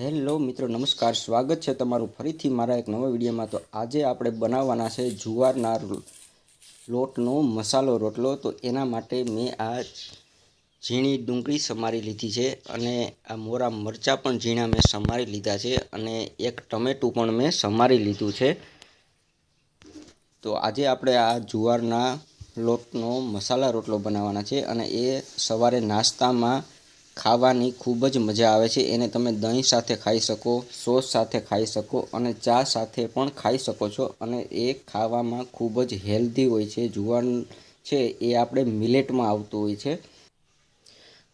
Hello મિત્રો, નમસ્કાર. સ્વાગત છે તમારું ફરીથી મારા એક નવા વિડીયોમાં. તો આજે આપણે બનાવવાના છે જુવારના લોટનો મસાલો રોટલો. તો એના માટે મેં આ ઝીણી ડુંગળી સમારી લીધી છે અને આ મોરા મરચાં પણ ઝીણા મેં સમારી લીધા છે અને એક ટમેટું પણ મેં સમારી લીધું છે. તો આજે આપણે આ જુવારના લોટનો મસાલા રોટલો બનાવવાના છે અને એ સવારે નાસ્તામાં ખાવાની ખૂબ જ મજા આવે છે. એને તમે દહીં સાથે ખાઈ શકો, સોસ સાથે ખાઈ શકો અને ચા સાથે પણ ખાઈ શકો છો. અને એ ખાવામાં ખૂબ જ હેલ્ધી હોય છે. જુવાર છે એ આપણે મિલેટમાં આવતું હોય છે.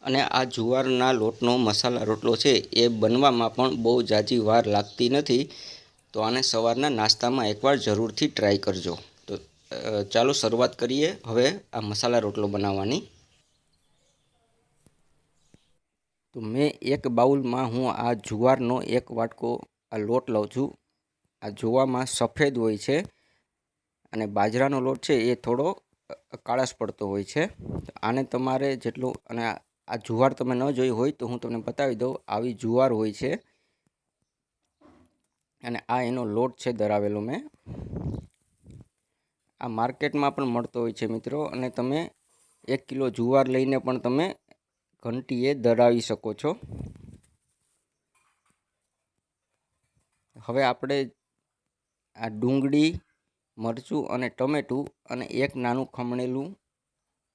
અને આ જુવારના લોટનો મસાલા રોટલો છે એ બનવામાં પણ બહુ ઝાઝી વાર લાગતી નથી. તો આને સવારના નાસ્તામાં એકવાર જરૂરથી ટ્રાય કરજો. તો ચાલો શરૂઆત કરીએ. હવે આ મસાલા રોટલો બનાવવાની. તો મેં એક બાઉલમાં હું આ જુવારનો એક વાટકો, આ લોટ લઉં છું. આ જુવામાં સફેદ હોય છે અને બાજરાનો લોટ છે એ થોડો કાળાશ પડતો હોય છે. આને તમારે જેટલું, અને આ જુવાર તમે ન જોઈ હોય તો હું તમને બતાવી દઉં. આવી જુવાર હોય છે. અને આ એનો લોટ છે ધરાવેલો મેં. આ માર્કેટમાં પણ મળતો હોય છે મિત્રો. અને તમે એક કિલો જુવાર લઈને પણ તમે ઘંટીએ ધરાવી શકો છો. હવે આપણે આ ડુંગળી, મરચું અને ટમેટું અને એક નાનું ખમણેલું,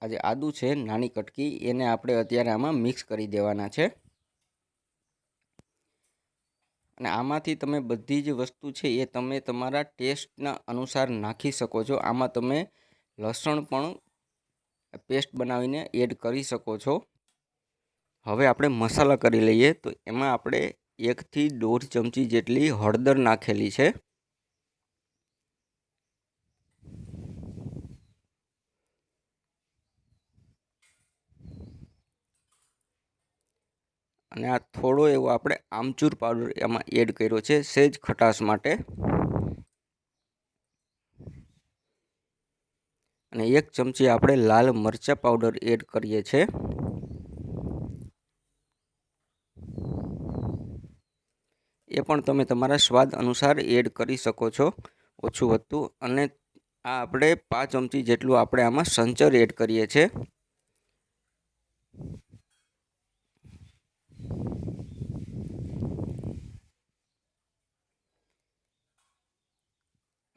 આ જે આદું છે, નાની કટકી, એને આપણે અત્યારે આમાં મિક્સ કરી દેવાના છે. અને આમાંથી તમે બધી જ વસ્તુ છે એ તમે તમારા ટેસ્ટના અનુસાર નાખી શકો છો. આમાં તમે લસણ પણ પેસ્ટ બનાવીને એડ કરી શકો છો. હવે આપણે મસાલા કરી લઈએ તો એમાં આપણે એકથી દોઢ ચમચી જેટલી હળદર નાખેલી છે. અને આ થોડો એવો આપણે આમચૂર પાવડર એમાં એડ કર્યો છે સેજ ખટાશ માટે. અને એક ચમચી આપણે લાલ મરચાં પાવડર એડ કરીએ છીએ. એ પણ તમે તમારા સ્વાદ અનુસાર એડ કરી શકો છો ઓછું વધતું. અને આ આપણે પાંચ ચમચી જેટલું આપણે આમાં સંચર એડ કરીએ છીએ.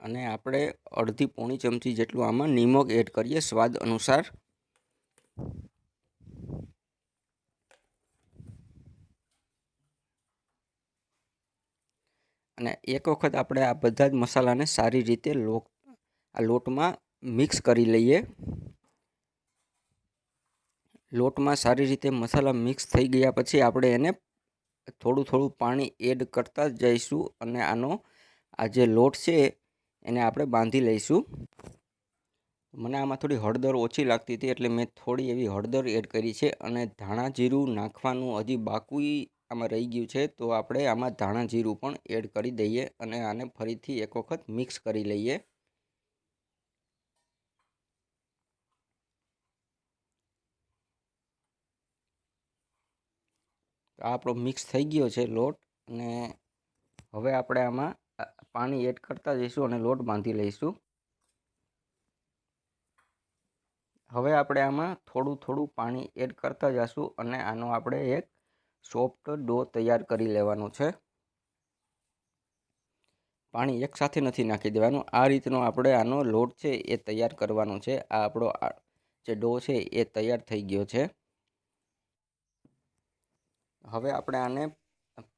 અને આપણે અડધી પોણી ચમચી જેટલું આમાં નિમક એડ કરીએ સ્વાદ અનુસાર. અને એક વખત આપણે આ બધા જ મસાલાને સારી રીતે લોટ, આ લોટમાં મિક્સ કરી લઈએ. લોટમાં સારી રીતે મસાલા મિક્સ થઈ ગયા પછી આપણે એને થોડું થોડું પાણી એડ કરતા જઈશું અને આનો, આ જે લોટ છે એને આપણે બાંધી લઈશું. મને આમાં થોડી હળદર ઓછી લાગતી હતી એટલે મેં થોડી એવી હળદર એડ કરી છે અને ધાણા જીરું નાખવાનું હજી બાકી આમાં રહી ગયું છે, તો આપણે આમાં ધાણા જીરું પણ એડ કરી દઈએ અને આને ફરીથી એક વખત મિક્સ કરી લઈએ. આપણો મિક્સ થઈ ગયો છે લોટ અને હવે આપણે આમાં પાણી એડ કરતા જઈશું અને લોટ બાંધી લઈશું. હવે આપણે આમાં થોડું થોડું પાણી એડ કરતા જઈશું અને આનો આપણે એક સોફ્ટ ડો તૈયાર કરી લેવાનો છે. પાણી એકસાથે નથી નાખી દેવાનું. આ રીતનો આપણે આનો લોટ છે એ તૈયાર કરવાનો છે. આ આપણો જે ડો છે એ તૈયાર થઈ ગયો છે. હવે આપણે આને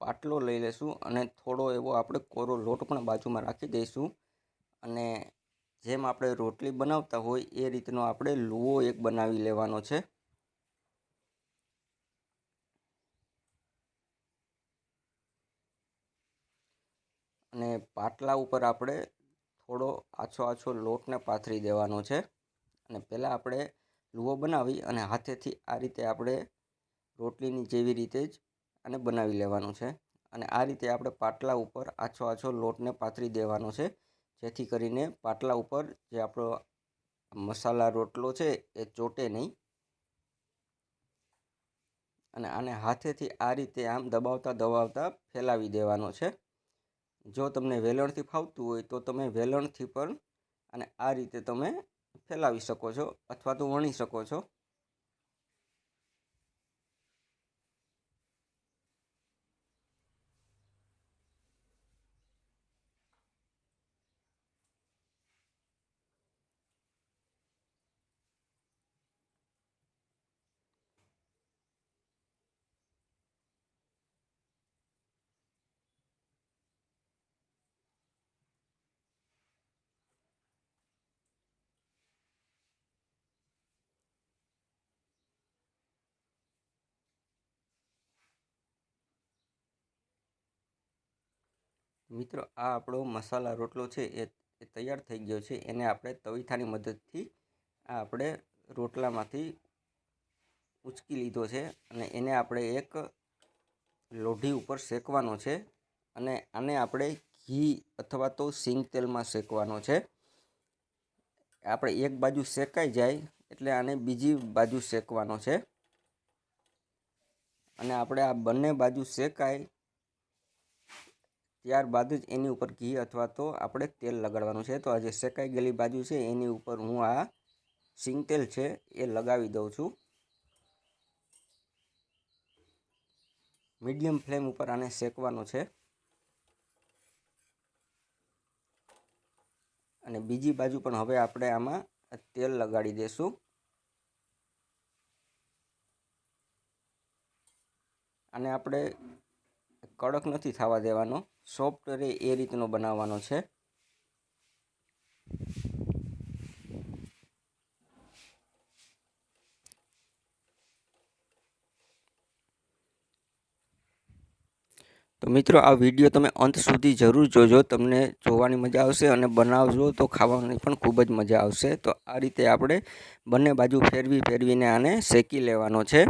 પાટલો લઈ લઈશું અને થોડો એવો આપણે કોરો લોટ પણ બાજુમાં રાખી દઈશું. અને જેમ આપણે રોટલી બનાવતા હોય એ રીતનો આપણે લુઓ એક બનાવી લેવાનો છે અને પાટલા ઉપર આપણે થોડો આછો આછો લોટને પાથરી દેવાનો છે. અને પહેલાં આપણે લુવો બનાવી અને હાથેથી આ રીતે આપણે રોટલીની જેવી રીતે જ આને બનાવી લેવાનું છે. અને આ રીતે આપણે પાટલા ઉપર આછો આછો લોટને પાથરી દેવાનો છે. જેથી કરીને પાટલા ઉપર જે આપણો મસાલા રોટલો છે એ ચોટે નહીં. અને આને હાથેથી આ રીતે આમ દબાવતા દબાવતા ફેલાવી દેવાનો છે. જો તમને વેલણથી ફાવતું હોય તો તમે વેલણથી પણ અને આ રીતે તમે ફેલાવી શકો છો અથવા તો વણી શકો છો. મિત્રો, આ આપણો મસાલા રોટલો છે, એ એ તૈયાર થઈ ગયો છે. એને આપણે તવીથાની મદદથી આ આપણે રોટલામાંથી ઉચકી લીધો છે અને એને આપણે એક લોઢી ઉપર શેકવાનો છે અને આને આપણે ઘી અથવા તો સિંગ તેલમાં શેકવાનો છે. આપણે એક બાજુ શેકાઈ જાય એટલે આને બીજી બાજુ શેકવાનો છે. અને આપણે આ બંને બાજુ શેકાય ત્યારબાદ જ એની ઉપર ઘી અથવા તો આપણે તેલ લગાડવાનું છે. તો આ જે શેકાઈ ગયેલી બાજુ છે, એની ઉપર હું આ સિંગ તેલ છે, એ લગાવી દઉં છું. મીડિયમ ફ્લેમ ઉપર આને શેકવાનો છે. અને બીજી બાજુ પણ હવે આપણે આમાં તેલ લગાડી દઈશું અને આપણે કડક નથી થવા દેવાનો. સોફ્ટ રહે એ રીતનો બનાવવાનો છે. તો મિત્રો, આ વીડિયો તમે અંત સુધી જરૂર જોજો. તમને જોવાની મજા આવશે અને બનાવજો તો ખાવાની પણ ખૂબ જ મજા આવશે. તો આ રીતે આપણે બંને બાજુ ફેરવી ફેરવીને આને શેકી લેવાનો છે.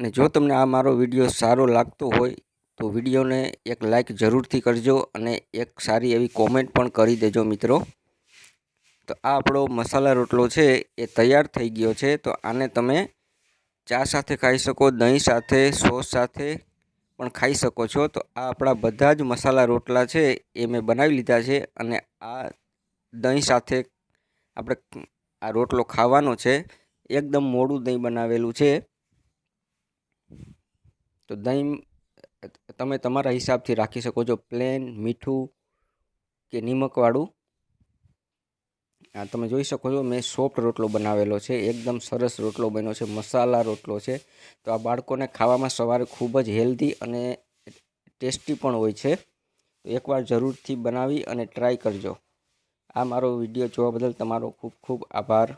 અને જો તમને આ મારો વીડિયો સારો લાગતો હોય, તો વિડીયોને એક લાઈક જરૂરથી કરજો અને એક સારી એવી કોમેન્ટ પણ કરી દેજો મિત્રો. તો આ આપણો મસાલા રોટલો છે, એ તૈયાર થઈ ગયો છે. તો આને તમે ચા સાથે ખાઈ શકો, દહીં સાથે, સોસ સાથે પણ ખાઈ શકો છો. તો આ આપણા બધા જ મસાલા રોટલા છે, એ મેં બનાવી લીધા છે અને આ દહીં સાથે આપણે આ રોટલો ખાવાનો છે. એકદમ મોડું દહીં બનાવેલું છે. તો દહીં, તમે તમારા હિસાબથી રાખી શકો છો પ્લેન મીઠું કે નિમકવાળું. આ તમે જોઈ શકો છો મેં સોફ્ટ રોટલો બનાવેલો છે, એકદમ સરસ રોટલો બન્યો છે, મસાલા રોટલો છે. તો આ બાળકોને ખાવામાં સવારે ખૂબ જ હેલ્ધી અને ટેસ્ટી પણ હોય છે. તો એકવાર જરૂરથી બનાવી અને ટ્રાય કરજો. આ મારો વીડિયો જોવા બદલ તમારો ખૂબ ખૂબ આભાર.